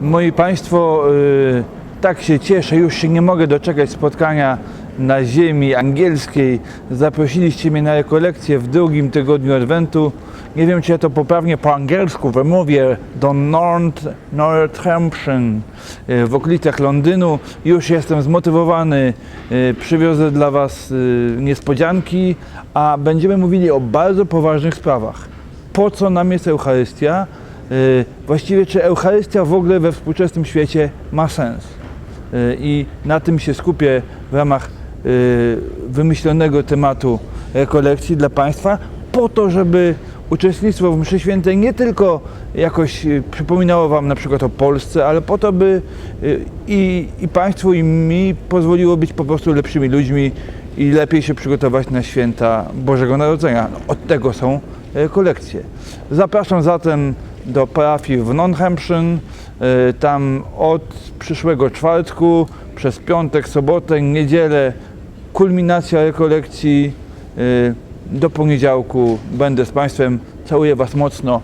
Moi Państwo, y, tak się cieszę, już się nie mogę doczekać spotkania na ziemi angielskiej. Zaprosiliście mnie na rekolekcję w drugim tygodniu Adwentu. Nie wiem, czy ja to poprawnie po angielsku wymówię, do North, Northampton y, w okolicach Londynu. Już jestem zmotywowany, y, przywiozę dla Was niespodzianki, a będziemy mówili o bardzo poważnych sprawach. Po co nam jest Eucharystia? Y, Właściwie czy Eucharystia w ogóle we współczesnym świecie ma sens? Y, I na tym się skupię w ramach y, wymyślonego tematu rekolekcji dla Państwa, po to, żeby uczestnictwo w mszy świętej nie tylko jakoś przypominało Wam na przykład o Polsce, ale po to, by i, i Państwu, i mi pozwoliło być po prostu lepszymi ludźmi i lepiej się przygotować na święta Bożego Narodzenia. No, od tego są rekolekcje. Zapraszam zatem do parafii w Northampton. Y, Tam od przyszłego czwartku przez piątek, sobotę, niedzielę kulminacja rekolekcji. Y, Do poniedziałku będę z Państwem. Całuję Was mocno.